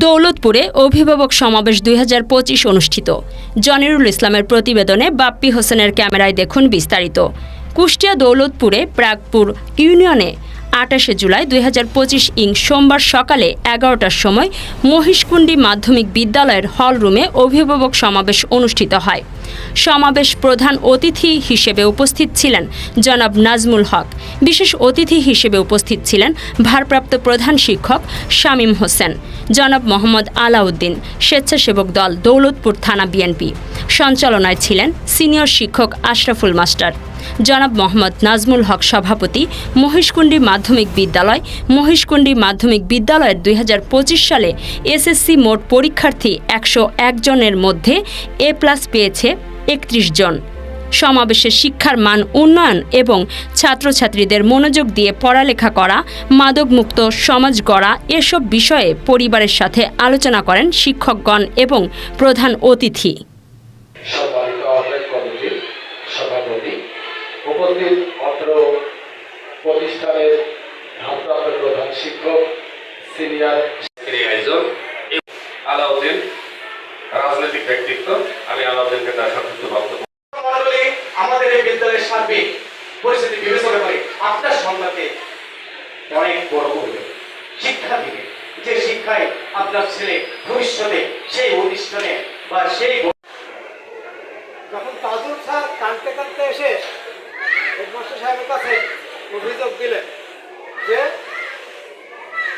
দৌলতপুরে অভিভাবক সমাবেশ দুই হাজার পঁচিশ অনুষ্ঠিত। জনিরুল ইসলামের প্রতিবেদনে বাপ্পি হোসেনের ক্যামেরায় দেখুন বিস্তারিত। কুষ্টিয়া দৌলতপুরে প্রাগপুর ইউনিয়নে আটাশে জুলাই দুই হাজার পঁচিশ ইং সোমবার সকালে এগারোটার সময় মহিষকুণ্ডী মাধ্যমিক বিদ্যালয়ের হল রুমে অভিভাবক সমাবেশ অনুষ্ঠিত হয়। সমাবেশ প্রধান অতিথি হিসেবে উপস্থিত ছিলেন জনাব নাজমুল হক। বিশেষ অতিথি হিসেবে উপস্থিত ছিলেন ভারপ্রাপ্ত প্রধান শিক্ষক শামীম হোসেন, জনাব মোহাম্মদ আলাউদ্দিন, স্বেচ্ছাসেবক দল দৌলতপুর থানা বিএনপি। সঞ্চালনায় ছিলেন সিনিয়র শিক্ষক আশরাফুল মাস্টার। জনাব মোহাম্মদ নাজমুল হক সভাপতি, মহিষকুণ্ডী মাধ্যমিক বিদ্যালয়, মহিষকুণ্ডী মাধ্যমিক বিদ্যালয়ের দুই হাজার পঁচিশ সালে এসএসসি মোট পরীক্ষার্থী একশো জনের মধ্যে এ প্লাস পেয়েছে একত্রিশ জন। সমাবেশে শিক্ষার মান উন্নয়ন এবং ছাত্রছাত্রীদের মনোযোগ দিয়ে পড়ালেখা করা, মাদকমুক্ত সমাজ গড়া এসব বিষয়ে পরিবারের সাথে আলোচনা করেন শিক্ষকগণ এবং প্রধান অতিথি। সভাপতি উপস্থিত অত্র প্রতিষ্ঠানের ভারপ্রাপ্ত প্রধান শিক্ষক, সিনিয়র আলাউদ্দিন রাজনৈতিক ব্যক্তিত্ব। আমি আলাউদ্দিনকে তার আমাদের এই বিদ্যালয়ের সার্বিক পরিস্থিতি বিবেচনা করে আপনার সন্তানকে অনেক বড় শিক্ষা দিবে। যে শিক্ষায় আপনার ছেলে ভবিষ্যতে সেই প্রতিষ্ঠানে বা সেই কানতে কানতে এসে হেডমাস্টার সাহেবের কাছে অভিযোগ দিলেন যে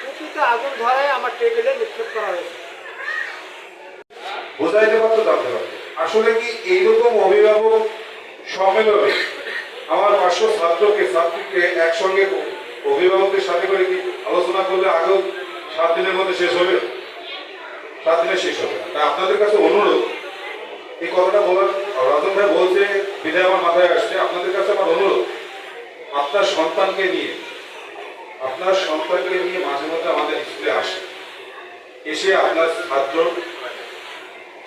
টুপিতে আগুন ধরায় আমার টেবিলে নিক্ষেপ করা হয়েছে। বোঝাইতে পারতো জানতে পারতো আসলে কি এইরকম অভিভাবক সম্মেলনে আমার পাঁচশো ছাত্রকে, ছাত্রীকে একসঙ্গে অভিভাবকদের সাথে করে কি আলোচনা করলে আগেও সাত দিনের মধ্যে শেষ হবে? সাত দিনে শেষ হবে। তাই আপনাদের কাছে অনুরোধ, এই কথাটা বলার, রাজন ভাই বলছে বিদায় আমার মাথায় আসছে। আপনাদের কাছে আমার অনুরোধ, আপনার সন্তানকে নিয়ে, আপনার সন্তানকে নিয়ে মাঝে মধ্যে আমাদের স্কুলে আসে। এসে আপনার ছাত্র,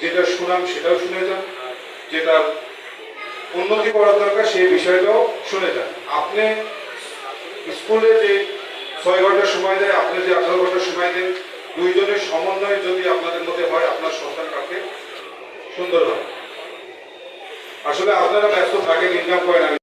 যেটা শুনাম সেটাও শুনে যান, যেটা উন্নতি করার দরকার সেই বিষয়টাও শুনে যান। আপনি স্কুলে যে ছয় ঘণ্টা সময় দেয়, আপনি যে আঠারো ঘণ্টা সময় দেন, দুইজনের সমন্বয় যদি আপনাদের মধ্যে হয়, আপনার সন্তান কাকে সুন্দর হয় আসলে আপনারা ব্যস্ত থাকেন ইনকাম করেন আমি।